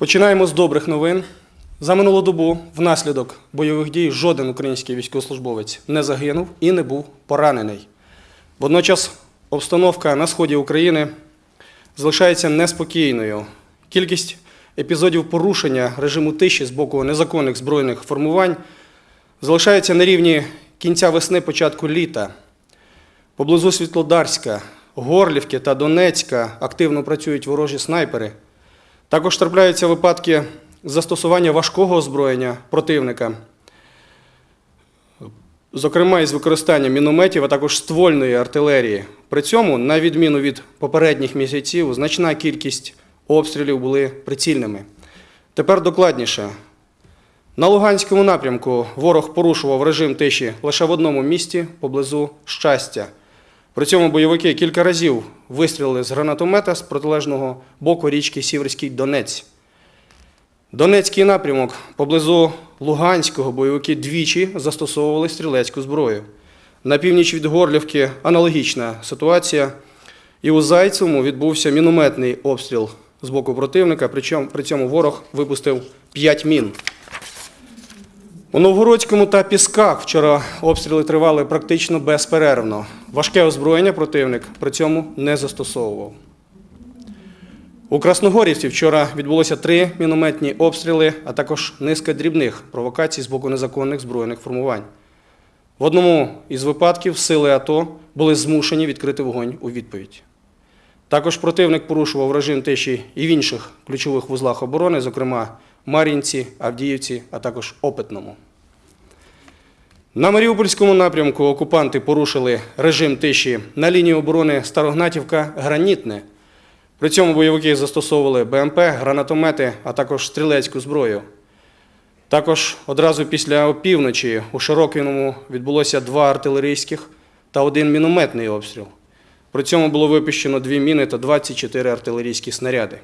Починаємо з добрих новин. За минулу добу внаслідок бойових дій жоден український військовослужбовець не загинув і не був поранений. Водночас обстановка на сході України залишається неспокійною. Кількість епізодів порушення режиму тиші з боку незаконних збройних формувань залишається на рівні кінця весни, початку літа. Поблизу Світлодарська, Горлівки та Донецька активно працюють ворожі снайпери. Також трапляються випадки застосування важкого озброєння противника, зокрема із використанням мінометів, а також ствольної артилерії. При цьому, на відміну від попередніх місяців, значна кількість обстрілів були прицільними. Тепер докладніше. На Луганському напрямку ворог порушував режим тиші лише в одному місті поблизу щастя. При цьому бойовики кілька разів вистрілили з гранатомета з протилежного боку річки Сіверський Донець. Донецький напрямок поблизу Луганського бойовики двічі застосовували стрілецьку зброю. На північ від Горлівки аналогічна ситуація. І у Зайцевому відбувся мінометний обстріл з боку противника, при цьому ворог випустив 5 мін. У Новгородському та Пісках вчора обстріли тривали практично безперервно. Важке озброєння противник при цьому не застосовував. У Красногорівці вчора відбулося три мінометні обстріли, а також низка дрібних провокацій з боку незаконних збройних формувань. В одному із випадків сили АТО були змушені відкрити вогонь у відповідь. Також противник порушував режим тиші і в інших ключових вузлах оборони, зокрема Мар'їнці, Авдіївці, а також Опитному. На Маріупольському напрямку окупанти порушили режим тиші на лінії оборони Старогнатівка Гранітне. При цьому бойовики застосовували БМП, гранатомети, а також стрілецьку зброю. Також одразу після опівночі у Широкиному відбулося два артилерійських та один мінометний обстріл. При цьому було випущено дві міни та 24 артилерійські снаряди.